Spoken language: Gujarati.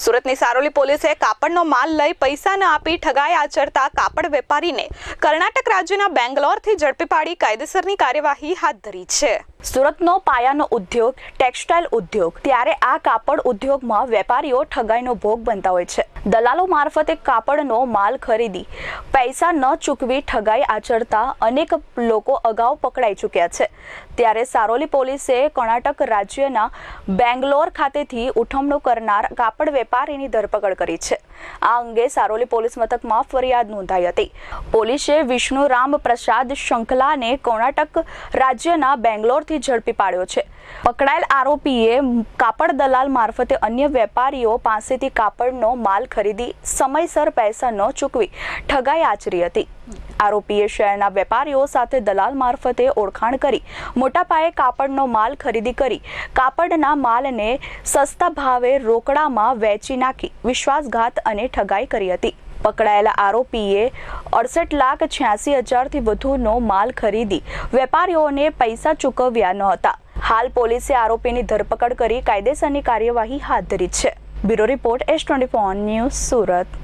સુરતની સારોલી પોલીસે કાપડનો માલ લઈ પૈસા ન આપી ઠગાઈ આચરતા કાપડ વેપારીને કર્ણાટક રાજ્યના બેંગ્લોરથી ઝડપી પાડી કાયદેસરની કાર્યવાહી હાથ ધરી છે. સુરતનો પાયાનો ઉદ્યોગ, ટેક્સટાઇલ ઉદ્યોગ, ત્યારે આ કાપડ ઉદ્યોગમાં વેપારીઓ ઠગાઈનો ભોગ બનતા હોય છે. દલાલો મારફતે કાપડનો માલ ખરીદી, પૈસા ન ચૂકવી ઠગાઈ આચરતા અનેક લોકો અગાઉ પકડાઈ ચૂક્યા છે. ત્યારે સારોલી પોલીસે કર્ણાટક રાજ્યના બેંગ્લોર ખાતેથી ઉઠમણું કરનાર કાપડ વેપારીની ધરપકડ કરી છે. આ અંગે સારોલી પોલીસ મથકમાં ફરિયાદ નોંધાઈ હતી. પોલીસે વિષ્ણુરામ પ્રસાદ શંખલાને કર્ણાટક રાજ્યના બેંગ્લોરથી ઝડપી પાડ્યો છે. પકડાયેલ આરોપીએ કાપડ દલાલ મારફતે અન્ય વેપારીઓ પાસેથી કાપડનો માલ ખરીદી, સમયસર પૈસા ન ચૂકવી ઠગાઈ આચરી હતી. આરોપીએ શહેરના વેપારીઓ સાથે દલાલ મારફતે ઓળખાણ કરી, મોટા પાયે કાપડનો માલ ખરીદી કરી, કાપડના માલને સસ્તા ભાવે રોકડામાં વેચી નાખી, વિશ્વાસઘાત અને ઠગાઈ કરી હતી. પકડાયેલા આરોપીએ અડસઠ લાખ છ્યાસી હજારથી વધુનો માલ ખરીદી વેપારીઓને પૈસા ચૂકવ્યા ન હતા. હાલ પોલીસે આરોપીની ધરપકડ કરી કાયદેસરની કાર્યવાહી હાથ ધરી છે. Bureau report S twenty news Surat.